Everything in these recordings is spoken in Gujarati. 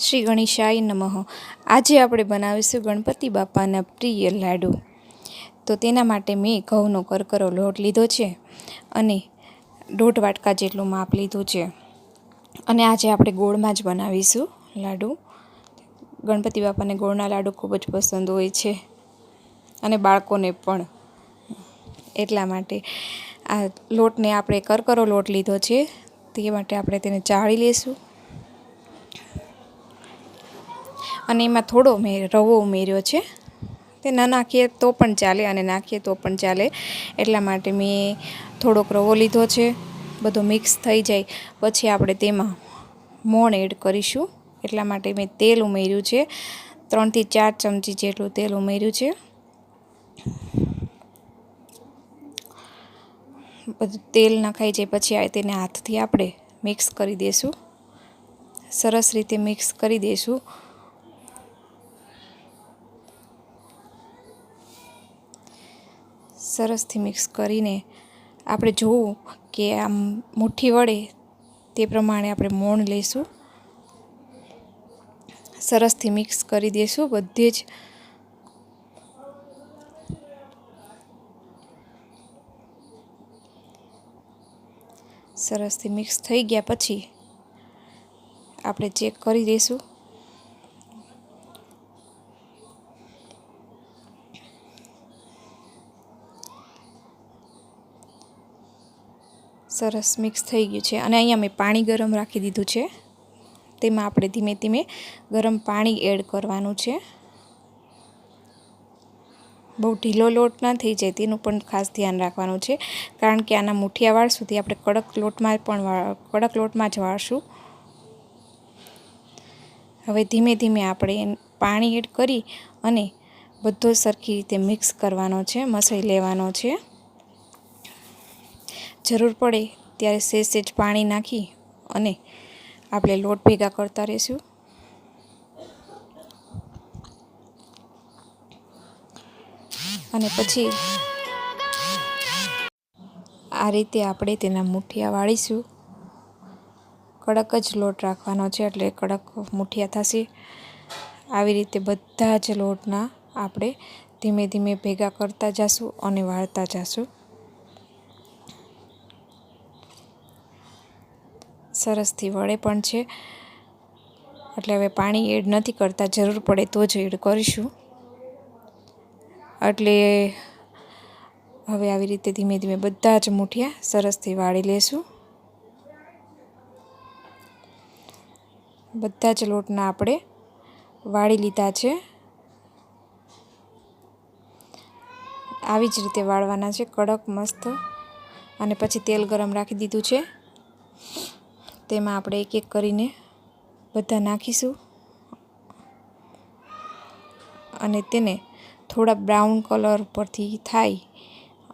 શ્રી ગણેશાય નમઃ. આજે આપણે બનાવીશું ગણપતિ બાપાના પ્રિય લાડુ. તો તેના માટે મેં ઘઉંનો કરકરો લોટ લીધો છે અને દોઢ વાટકા જેટલું માપ લીધું છે. અને આજે આપણે ગોળમાં જ બનાવીશું લાડુ. ગણપતિ બાપાને ગોળના લાડુ ખૂબ જ પસંદ હોય છે અને બાળકોને પણ. એટલા માટે આ લોટને આપણે કરકરો લોટ લીધો છે. તે માટે આપણે તેને ચાળી લઈશું અને એમાં થોડો મેં રવો ઉમેર્યો છે. તે ના નાખીએ તો પણ ચાલે અને નાખીએ તો પણ ચાલે. એટલા માટે મેં થોડોક રવો લીધો છે. બધો મિક્સ થઈ જાય. પછી આપણે તેમાં મોણ એડ કરીશું. એટલા માટે મેં તેલ ઉમેર્યું છે. ત્રણથી ચાર ચમચી જેટલું તેલ ઉમેર્યું છે. બધું, તેલ નખાઈ જાય. પછી તેને હાથથી આપણે મિક્સ કરી દઈશું સરસ રીતે મિક્સ કરી દઈશું સરસથી મિક્સ કરીને આપણે જોવું કે આમ મુઠ્ઠી વડે તે પ્રમાણે આપણે મોણ લઈશું સરસથી મિક્સ કરી દઈશું બધે જ. સરસથી મિક્સ થઈ ગયા પછી આપણે ચેક કરી દઈશું સરસ મિક્સ થઈ ગયું છે. અને અહીંયા મેં પાણી ગરમ રાખી દીધું છે. તેમાં આપણે ધીમે ધીમે ગરમ પાણી એડ કરવાનું છે. બહુ ઢીલો લોટ ના થઈ જાય તેનું પણ ખાસ ધ્યાન રાખવાનું છે. કારણ કે આના મુઠિયા સુધી આપણે કડક લોટમાં પણ કડક લોટમાં જ વાળશું. હવે ધીમે ધીમે આપણે પાણી એડ કરી અને બધો સરખી રીતે મિક્સ કરવાનો છે, મસાઈ લેવાનો છે. જરૂર પડે ત્યારે સેજ સેજ પાણી નાખી અને આપણે લોટ ભેગા કરતા રહીશું. અને પછી આ રીતે આપણે તેના મુઠિયા વાળીશું. કડક જ લોટ રાખવાનો છે એટલે કડક મુઠિયા થશે. આવી રીતે બધા જ લોટના આપણે ધીમે ધીમે ભેગા કરતા જઈશું અને વાળતા જઈશું સરસથી વળે પણ છે. એટલે હવે પાણી એડ નથી કરતા, જરૂર પડે તો જ એડ કરીશું. એટલે હવે આવી રીતે ધીમે ધીમે બધા જ મૂઠિયા સરસથી વાળી લેશું. બધા જ લોટના આપણે વાળી લીધા છે. આવી જ રીતે વાળવાના છે, કડક, મસ્ત. અને પછી તેલ ગરમ રાખી દીધું છે. તેમાં આપણે એક એક કરીને બધા નાખીશું. અને તેને થોડા બ્રાઉન કલર પરથી થાય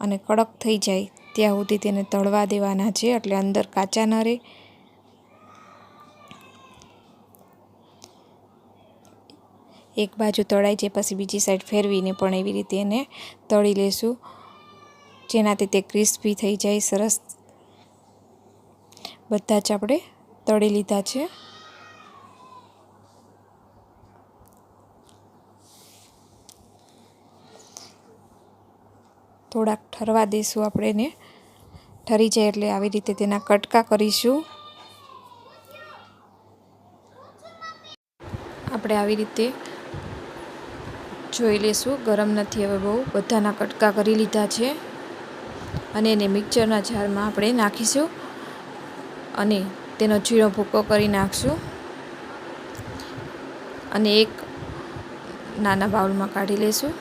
અને કડક થઈ જાય ત્યાં સુધી તેને તળવા દેવાના છે એટલે અંદર કાચા ન રહે. એક બાજુ તળાઈ જાય પછી બીજી સાઈડ ફેરવીને પણ એવી રીતે એને તળી લેશું. જેનાથી તે ક્રિસ્પી થઈ જાય, સરસ બધા જ આપણે તળી લીધા છે. થોડાક ઠરવા દઈશું આપણે એને. ઠરી જાય એટલે આવી રીતે તેના કટકા કરીશું. આપણે આવી રીતે જોઈ લેશું. ગરમ નથી હવે બહુ. બધાના કટકા કરી લીધા છે. અને એને મિક્સરના જારમાં આપણે નાખીશું. અને તેનો ઝીણો ભૂકો કરી નાખશું. અને એક નાના બાઉલમાં કાઢી લઈશું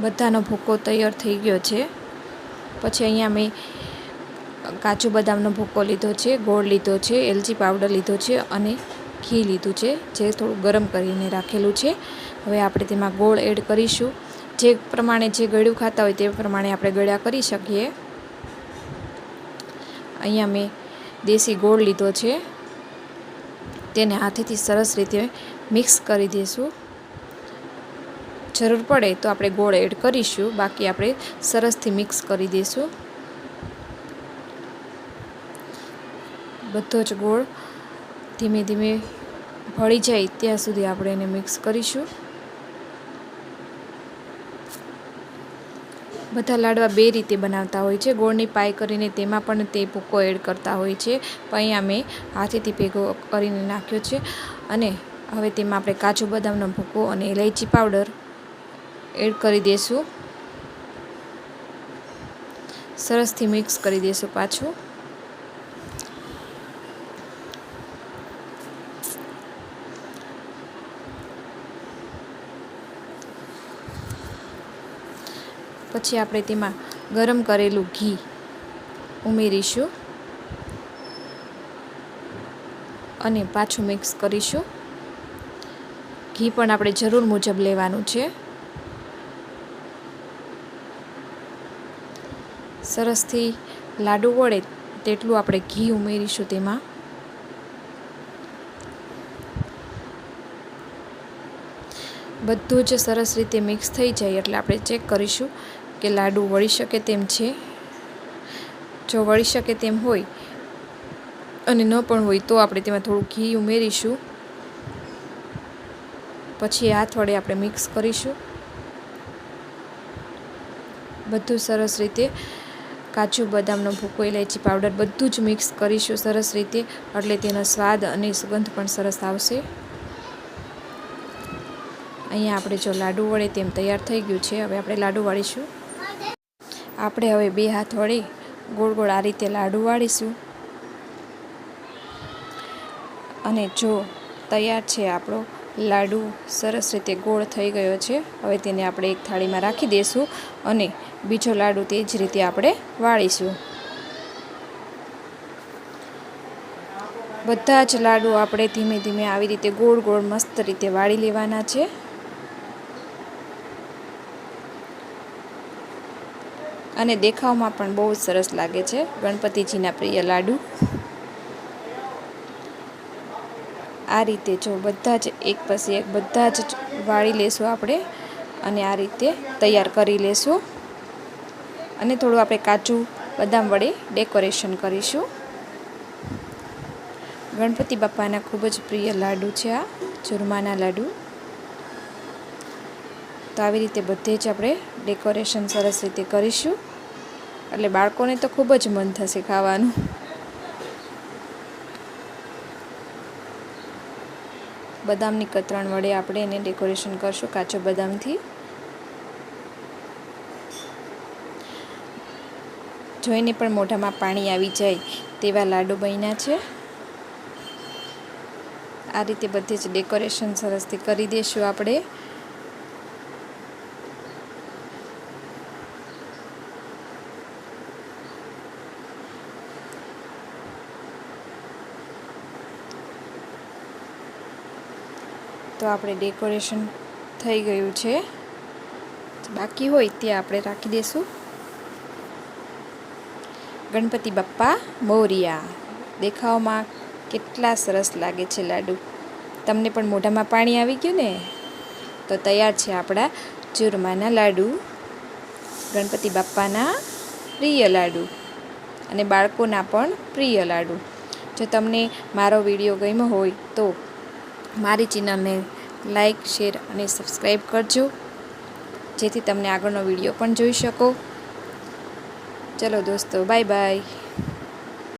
બધાનો ભૂકો તૈયાર થઈ ગયો છે. પછી અહીંયા મેં કાજુ બદામનો ભૂકો લીધો છે, ગોળ લીધો છે, એલચી પાવડર લીધો છે અને ઘી લીધું છે, જે થોડું ગરમ કરીને રાખેલું છે. હવે આપણે તેમાં ગોળ એડ કરીશું. જે પ્રમાણે જે ગળ્યું ખાતા હોય તે પ્રમાણે આપણે ગળ્યા કરી શકીએ. અહીંયા મેં દેશી ગોળ લીધો છે. તેને હાથેથી સરસ રીતે મિક્સ કરી દઈશું. જરૂર પડે તો આપણે ગોળ એડ કરીશું. બાકી આપણે સરસથી મિક્સ કરી દઈશું. બધો જ ગોળ ધીમે ધીમે ભળી જાય ત્યાં સુધી આપણે એને મિક્સ કરીશું. બધા લાડવા બે રીતે બનાવતા હોય છે. ગોળની પાય કરીને તેમાં પણ તે ભૂકો એડ કરતા હોય છે. અહીંયા મેં હાથેથી ભેગો કરીને નાખ્યો છે અને હવે તેમાં આપણે કાજુ બદામનો ભૂકો અને ઇલાયચી પાવડર એડ કરી દઈશું સરસથી મિક્સ કરી દઈશું પાછું. પછી આપણે તેમાં ગરમ કરેલું ઘી ઉમેરીશું અને પાછું મિક્સ કરીશું. ઘી પણ આપણે જરૂર મુજબ લેવાનું છે. સરસથી લાડુ વળે તેટલું આપણે ઘી ઉમેરીશું તેમાં. બધું જ સરસ રીતે મિક્સ થઈ જાય એટલે આપણે ચેક કરીશું કે લાડુ વળી શકે તેમ છે? જો વળી શકે તેમ હોય અને ન પણ હોય તો આપણે તેમાં થોડું ઘી ઉમેરીશું. પછી હાથ વડે આપણે મિક્સ કરીશું. બધું સરસ રીતે કાજુ બદામનો ભૂકો ઇલાયચી પાવડર બધું જ મિક્સ કરીશું સરસ રીતે, એટલે તેનો સ્વાદ અને સુગંધ પણ સરસ આવશે. અહીંયા આપણે જો લાડુ વડે તેમ તૈયાર થઈ ગયું છે, હવે આપણે લાડુ વાળીશું. આપણે હવે બે હાથ વડે ગોળ ગોળ આ રીતે લાડુ વાળીશું. અને જો તૈયાર છે આપણો લાડુ, સરસ રીતે ગોળ થઈ ગયો છે, હવે તેને આપણે એક થાળીમાં રાખી દઈશું અને બીજો લાડુ તે જ રીતે આપણે વાળીશું. બધા જ લાડુ આપણે ધીમે ધીમે આવી રીતે ગોળ ગોળ મસ્ત રીતે વાળી લેવાના છે. અને દેખાવમાં પણ બહુ જ સરસ લાગે છે. ગણપતિજીના પ્રિય લાડુ. આ રીતે જો બધા જ એક પછી એક બધા જ વાળી લેશું આપણે અને આ રીતે તૈયાર કરી લેશું. અને થોડું આપણે કાચું બદામ વડે ડેકોરેશન કરીશું. ગણપતિ બાપાના ખૂબ જ પ્રિય લાડુ છે આ, ચૂરમાના લાડુ. તો આવી રીતે બધે જ આપણે ડેકોરેશન સરસ રીતે કરીશું. એટલે બાળકોને તો ખૂબ જ મન થશે ખાવાનું. બદામની કતરણ વડે આપણે એને ડેકોરેશન કરશું કાચો બદામથી. જોઈને પણ મોઢામાં પાણી આવી જાય તેવા લાડુ બન્યા છે. આ રીતે બધે જ ડેકોરેશન સરસથી કરી દઈશું આપણે. તો આપણે ડેકોરેશન થઈ ગયું છે. બાકી હોય તે આપણે રાખી દઈશું ગણપતિ બાપ્પા મોરિયા. દેખાવમાં કેટલા સરસ લાગે છે લાડુ. તમને પણ મોઢામાં પાણી આવી ગયું ને? તો તૈયાર છે આપણા ચૂરમાના લાડુ. ગણપતિ બાપ્પાના પ્રિય લાડુ. અને બાળકોના પણ પ્રિય લાડુ. જો તમને મારો વીડિયો ગમ્યો હોય તો મારી ચેનલને લાઇક શેર અને સબસ્ક્રાઈબ કરજો. જેથી તમને આગળનો વીડિયો પણ જોઈ શકો. ચલો દોસ્તો બાય બાય